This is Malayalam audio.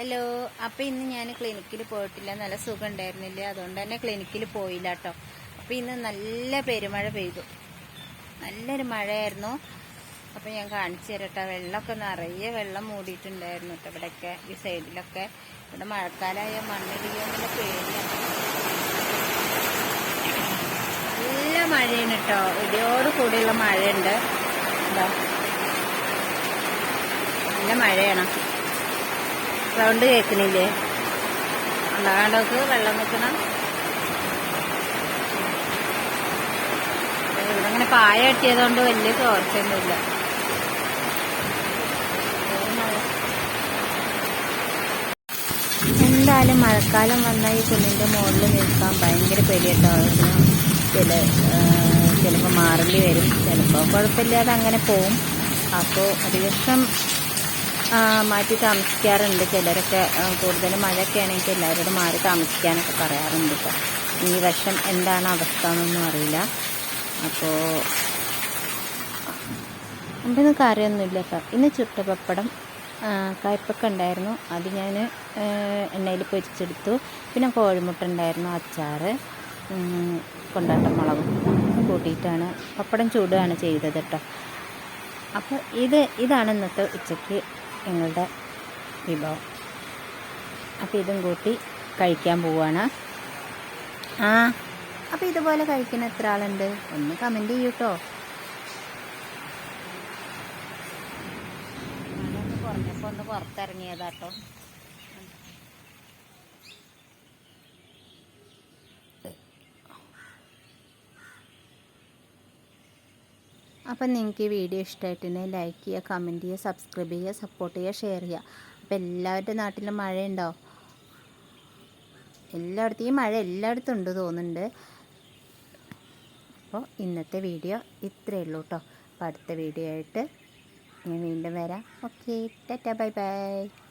ഹലോ അപ്പം ഇന്ന് ഞാൻ ക്ലിനിക്കിൽ പോയിട്ടില്ല. നല്ല സുഖം ഉണ്ടായിരുന്നില്ല അതുകൊണ്ട് തന്നെ ക്ലിനിക്കിൽ പോയില്ല കേട്ടോ അപ്പം ഇന്ന് നല്ല പെരുമഴ പെയ്തു. നല്ലൊരു മഴയായിരുന്നു. അപ്പം ഞാൻ കാണിച്ചു തരട്ടെ വെള്ളമൊക്കെ നിറയെ വെള്ളം മൂടിയിട്ടുണ്ടായിരുന്നു കേട്ടോ ഇവിടെയൊക്കെ ഈ സൈഡിലൊക്കെ. ഇവിടെ മഴക്കാലമായ മണ്ണിടിയോ എന്നുള്ള പേടിയാണ് നല്ല മഴയാണ് കേട്ടോ ഇടിയോട് കൂടിയുള്ള മഴയുണ്ട്. എന്താ നല്ല മഴയാണ്. സൗണ്ട് കേൾക്കണില്ലേ ഉണ്ടാകാണ്ടോക്ക് വെള്ളം വെക്കണം. ഇവിടെ അങ്ങനെ പായ കെട്ടിയതുകൊണ്ട് വലിയ ചോർച്ചയൊന്നുമില്ല. എന്തായാലും മഴക്കാലം വന്നാൽ ഈ കുന്നിന്റെ മുകളിൽ നിൽക്കാൻ ഭയങ്കര പേടിയായിട്ടാണ് ചില ചിലപ്പോൾ മാറേണ്ടി വരും. ചിലപ്പോൾ കുഴപ്പമില്ലാതെ അങ്ങനെ പോവും. അപ്പോൾ അധികം മാറ്റി താമസിക്കാറുണ്ട്. ചിലരൊക്കെ കൂടുതൽ മഴയൊക്കെ ആണെങ്കിൽ എല്ലാവരോടും മാറി താമസിക്കാനൊക്കെ പറയാറുണ്ട് കേട്ടോ ഈ വർഷം എന്താണ് അവസ്ഥ എന്നൊന്നും അറിയില്ല. അപ്പോൾ അമ്പൊന്നും കാര്യമൊന്നുമില്ല കേട്ടോ ഇന്ന് ചുട്ട പപ്പടം കയ്പൊക്കെ ഉണ്ടായിരുന്നു. അത് ഞാൻ എണ്ണയിൽ പൊരിച്ചെടുത്തു. പിന്നെ കോഴിമുട്ട ഉണ്ടായിരുന്നു അച്ചാറ് ഉം, കൊണ്ടാട്ടം മുളകും കൂട്ടിയിട്ടാണ് പപ്പടം ചൂടുകയാണ് ചെയ്തത് കേട്ടോ അപ്പോൾ ഇത് ഇതാണ് ഇന്നത്തെ ഉച്ചയ്ക്ക് ഞങ്ങളുടെ വിഭവം. അപ്പോൾ ഇതും കൂട്ടി കഴിക്കാൻ പോവാണ്. ആ അപ്പോൾ ഇതുപോലെ കഴിക്കുന്ന എത്ര ആളുണ്ട്? ഒന്ന് കമന്റ് ചെയ്യൂ കേട്ടോ ഒന്ന് പുറത്തിറങ്ങിയതാട്ടോ. അപ്പം നിങ്ങൾക്ക് ഈ വീഡിയോ ഇഷ്ടമായിട്ടുണ്ടെങ്കിൽ ലൈക്ക് ചെയ്യുക കമന്റ് ചെയ്യുക സബ്സ്ക്രൈബ് ചെയ്യുക സപ്പോർട്ട് ചെയ്യുക ഷെയർ ചെയ്യുക. അപ്പോൾ എല്ലാവരുടെ നാട്ടിലും മഴയുണ്ടോ? എല്ലായിടത്തും ഈ മഴ എല്ലായിടത്തും ഉണ്ട് തോന്നുന്നുണ്ട്. അപ്പോൾ ഇന്നത്തെ വീഡിയോ ഇത്രയേ ഉള്ളൂ കേട്ടോ. അപ്പോൾ അടുത്ത വീഡിയോ ആയിട്ട് ഞാൻ വീണ്ടും വരാം. Okay Tata bye bye